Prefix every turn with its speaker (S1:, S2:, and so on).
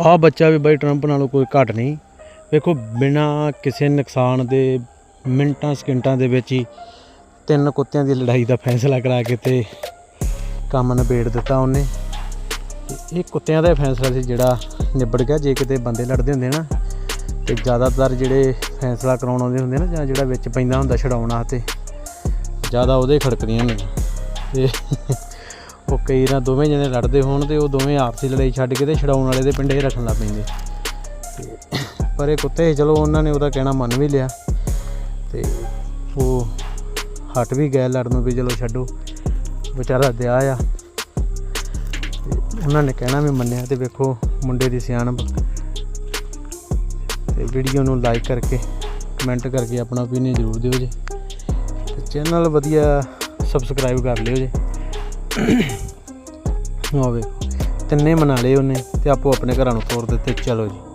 S1: ਆ ਬੱਚਾ ਵੀ ਬਾਈ ਟਰੰਪ ਨਾਲੋਂ ਕੋਈ ਘੱਟ ਨਹੀਂ। ਵੇਖੋ, ਬਿਨਾ ਕਿਸੇ ਨੁਕਸਾਨ ਦੇ, ਮਿੰਟਾਂ, ਸਕਿੰਟਾਂ ਦੇ ਵਿੱਚ ਹੀ ਤਿੰਨ ਕੁੱਤਿਆਂ ਦੀ ਲੜਾਈ ਦਾ ਫੈਸਲਾ ਕਰਾ ਕੇ ਤੇ ਕੰਮ ਨਿਬੇੜ ਦਿੱਤਾ ਉਹਨੇ। ਇਹ ਕੁੱਤਿਆਂ ਦਾ ਫੈਸਲਾ ਸੀ ਜਿਹੜਾ ਨਿਬੜ ਗਿਆ। ਜੇ ਕਿਤੇ ਬੰਦੇ ਲੜਦੇ ਹੁੰਦੇ ਨਾ, ਤੇ ਜ਼ਿਆਦਾਤਰ ਜਿਹੜੇ ਫੈਸਲਾ ਕਰਾਉਣ ਆਉਂਦੇ ਹੁੰਦੇ ਨਾ, ਜਾਂ ਜਿਹੜਾ ਵਿੱਚ ਪੈਂਦਾ ਹੁੰਦਾ ਛਡਾਉਣ 'ਤੇ ਜ਼ਿਆਦਾ ਉਹਦੇ ਖੜਕਦੀਆਂ ਨੇ। ਤੇ ਉਹ ਕਈ ਨਾ ਦੋਵੇਂ ਜਣੇ ਲੜਦੇ ਹੋਣ ਤੇ ਉਹ ਦੋਵੇਂ ਆਪਸੀ ਲੜਾਈ ਛੱਡ ਕੇ ਤੇ ਛਡਾਉਣ ਵਾਲੇ ਦੇ ਪਿੰਡੇ ਰੱਖਣ ਲੱਗ ਪੈਂਦੇ। ਤੇ ਪਰ ਇਹ ਕੁੱਤੇ ਚਲੋ ਉਹਨਾਂ ਨੇ ਉਹਦਾ ਕਹਿਣਾ ਮੰਨ ਵੀ ਲਿਆ। ਤੇ ਉਹ ਹਟ ਵੀ ਗਏ ਲੜਨ ਨੂੰ ਵੀ ਚਲੋ ਛੱਡੋ। ਵਿਚਾਰਾ ਦਿਆ ਆ। ਤੇ ਉਹਨਾਂ ਨੇ ਕਹਿਣਾ ਵੀ ਮੰਨਿਆ ਤੇ ਵੇਖੋ ਮੁੰਡੇ ਦੀ ਸਿਆਣਪ। ਤੇ ਵੀਡੀਓ ਨੂੰ ਲਾਈਕ ਕਰਕੇ, ਕਮੈਂਟ ਕਰਕੇ ਆਪਣਾ ਓਪੀਨੀਅਨ ਜ਼ਰੂਰ ਦਿਓ ਜੀ। ਤੇ ਚੈਨਲ ਵਧੀਆ ਸਬਸਕ੍ਰਾਈਬ ਕਰ ਲਿਓ ਜੀ। ਹੋਵੇ ਤਿੰਨੇ ਮਨਾ ਲਏ ਉਹਨੇ ਤੇ ਆਪੋ ਆਪਣੇ ਘਰਾਂ ਨੂੰ ਤੋਰ ਦਿੱਤੇ। ਚਲੋ ਜੀ।